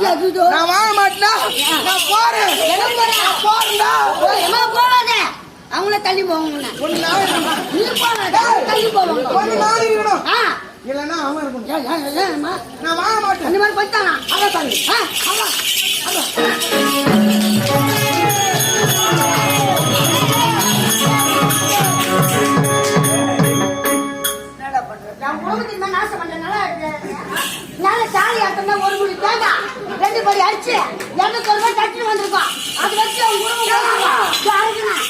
நான் வாங்க மாட்டேனா? நான் போறேன்? நான் போறேன்டா. ஏம்மா போகாத அவங்கள தள்ளி போவாங்க கொஞ்ச நாள். நீ போகாத தள்ளி போவாங்க கொஞ்ச நாள் இருக்கணும். இல்லைன்னா அவன் இருக்கணும்? நான் வாங்க மாட்டேன். அந்த மாதிரி பண்ணிட்டானா அதான் பாரு ஆ ஆமா என்னடா பண்றது? நான் குடும்பத்துக்கு மேல நாசம் பண்றதுனால, மேல தாலி ஆட்டம்னா ஒரு முடி தேங்காய், படி அரிசி, இருநூத்தொரு ரூபாய் தட்டுன்னு வந்திருக்கோம். அது வச்சு அவங்க குடும்பம்.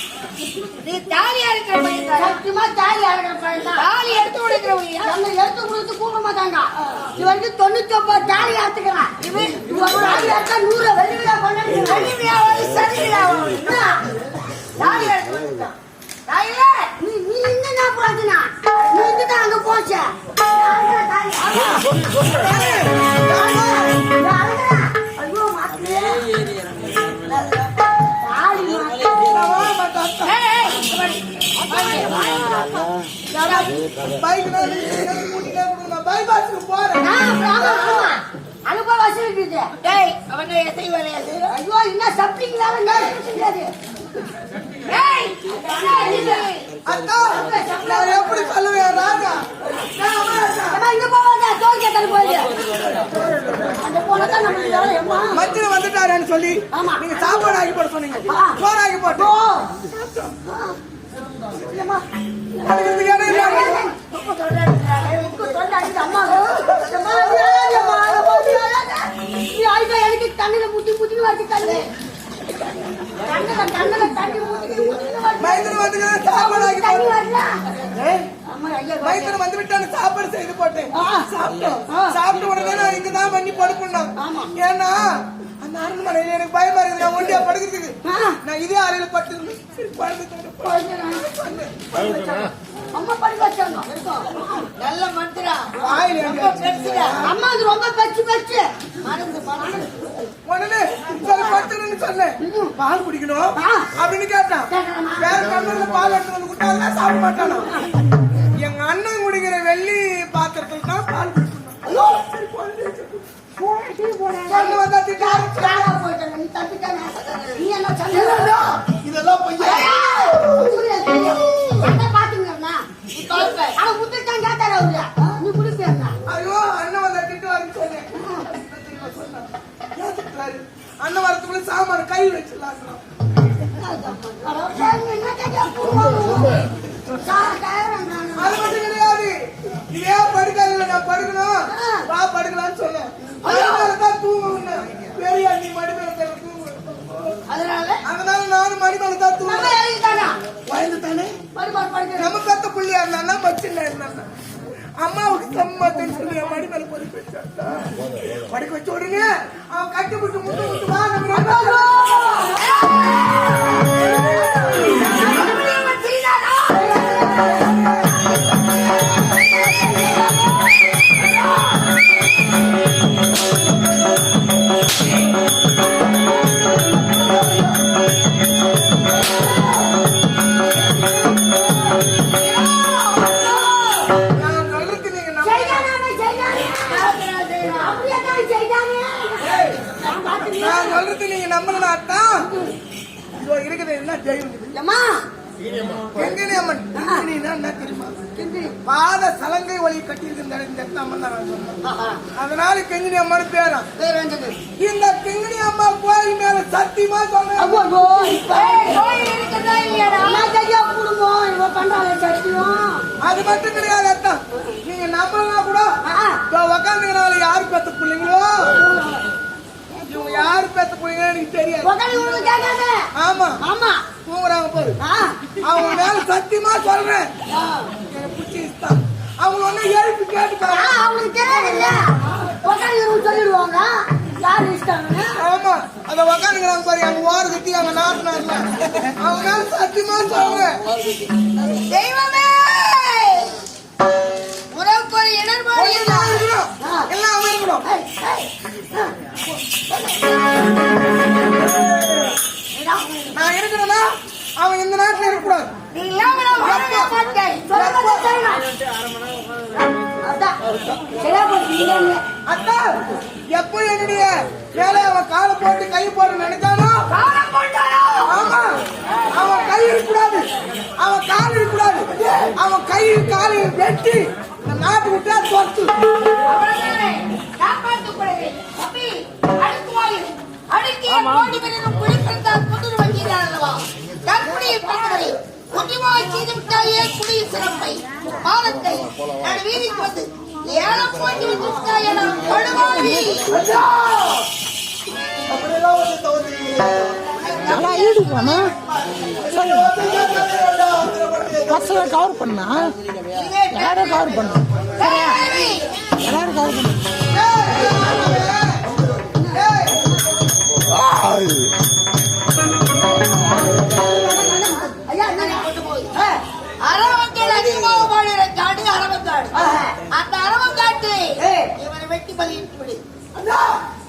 நீ தாலி அறுக்கிற பையன்? சத்தியமா தாலி அறுக்கிற பையன். தாலி எடுத்து எடுத்து கொடுத்து கூப்பிட மாட்டாங்க. இது வரைக்கும் தொண்ணூத்தி ஒன்பது தாலி அறுத்துக்கிறேன். இவன் இது ஒரு தாலி அறுத்தா நூறு வெள்ளி விழா தாலி எடுத்து. தாயில நீ நீ இங்க என்ன போறதுனா நீ இங்க தான் அங்க போச்ச பைக் கூட்டிட்டே கொடுங்க பைபாஸுக்கு போறேன் இருக்குது டேய் வேலையா ஐயோ எப்படி சொல்லுவேன் ராஜா வந்துட்டாருன்னு சொல்லி. நீங்க சாப்பாடு ஆக்கி போட சொன்னீங்க. சோறு ஆக்கி போட்டு எனக்கு தண்ணில முட்டி முட்டி வச்சு தண்ணி மைந்தன் வந்து விட்டான்னு சாப்பாடு செய்து போட்டேன். சாப்பிட்டோம். சாப்பிட்ட உடனே நான் இங்க தான் பண்ணி படுக்கணும். ஏன்னா எனக்கு பயமா இருக்குது. நான் ஒண்டியா படுக்கிறதுக்கு. நான் இதே அறையில படுத்து சரி, படுத்துட்டேன். அம்மா படி வச்சாங்க. நல்ல மந்திரா. வாயில ரொம்ப பெருசுடா. அம்மா அது ரொம்ப பெச்சு பெச்சு மறந்து மறந்து உடனே சரி படுத்துன்னு சொன்னேன். பால் குடிக்கணும். அப்படின்னு கேட்டான்? வேற கண்ணூர்ல பால் எடுத்து வந்து கொடுத்தாங்க சாப்பிட மாட்டானா? எங்க அண்ணன் குடிக்கிற வெள்ளி பாத்திரத்துல தான் பால் குடிக்கணும் சரி, குழந்தை வச்சு. கண்ணு வந்தா திட்ட. ஆரம்பிச்சிட்டாங்க. நீ தப்பிட்டானே நீ என்ன சொன்ன இதெல்லாம் பொய்யா? அவன் முத்துட்டான் கேட்டாரு அவரு நீ குடிப்பேன் ஐயோ அண்ணன் வந்தா திட்டுவாருன்னு சொன்னேன். அண்ணன் சாமான கை வச்சிடலாம் மட்டும் கிடையாது இதே படுக்காதுல நான் படுக்கணும் வா படுக்கலாம்னு சொன்னேன் அதனாலதான் தூங்க உன்ன பெரிய நீ மடிமேல தூங்க அதனால அதனால நானும் மடிமேல தான் நம்ம தூங்க இறங்கிட்டானா வயது தானே மறுபாடு படிக்கிற புள்ளியா இருந்தா மச்சின்ன இருந்தா அம்மாவுக்கு சம்மத்தம் சொல்லி என் மடி மேல பொறி வச்சாட்டா படுக்க வச்ச உடனே அவன் கட்டி விட்டு முட்டு சொல்றது நீங்க நம்பலனா தான் இதோ இருக்குது என்ன ஜெயம் அம்மா எங்கனே அம்மன்? கிங்கிணின்னா என்ன தெரியுமா? பாத சலங்கை ஒளி கட்டியிருக்கிற இந்த இடத்துல அம்மன். அதனால கெங்கினி அம்மன் பேரா? இந்த கிங்கிணி அம்மா கோயில் மேல சத்தியமா சொல்றேன். அது மட்டும் கிடையாது நீங்க நம்பலாம் கூட ஆ. உக்காந்துனால யாரு பெத்த பிள்ளைங்களோ? இவங்க யாரு பெத்த பிள்ளைங்களோ எனக்கு தெரியாது. ஆமா. ஆமா. தூங்குறாங்க பாரு. அவங்க மேல சத்தியமா சொல்றேன். எனக்கு பிடிச்சி இஷ்டம். அவங்க ஒண்ணு எழுப்பி கேட்டு ஆ, பாரு அவங்களுக்கு தெரியாது உக்காந்து இவங்க சொல்லிடுவாங்க. யார் இஷ்டம்னு? ஆமா. அத உக்காந்துக்கிறாங்க பாரு. அங்க ஓர கட்டி அங்க நாட்டினார்ல அவங்க மேல சத்தியமா சொல்றேன். தெய்வமே! இடர்பாடு எல்லாம் இருக்கணும். எல்லாம் நான் இருக்கிறேன்னா அவன் இந்த நாட்டுல இருக்கக்கூடாது. அத்தா எப்போ என்னுடைய மேலே அவன் காலை போட்டு கை போட நினைச்சானோ? ஆமா. அவன் கை இருக்கக்கூடாது. அவன் கால் இருக்கக்கூடாது. அவன் கையில் காலையும் வெட்டி நாட்டு விட்டா சொத்து கோடி பேரிலும் குடிப்பிறந்தால் புதிர் அல்லவா? பிறந்தவரை சிறப்பை பாலத்தை நான் வீதிக்கு வந்து போட்டு விட்டாயே பசங்க கவர் பண்ணா? எல்லாரும் கவர் பண்ணா? எல்லாரும் கவர் பண்ணா?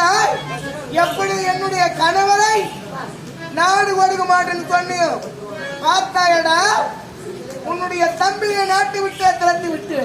மாலையிட்டால் எப்படி என்னுடைய கணவரை நாடு கொடுக்க மாட்டேன்னு சொன்னியும் பார்த்தாயடா உன்னுடைய தம்பியை நாட்டு விட்டு திறந்து விட்டு.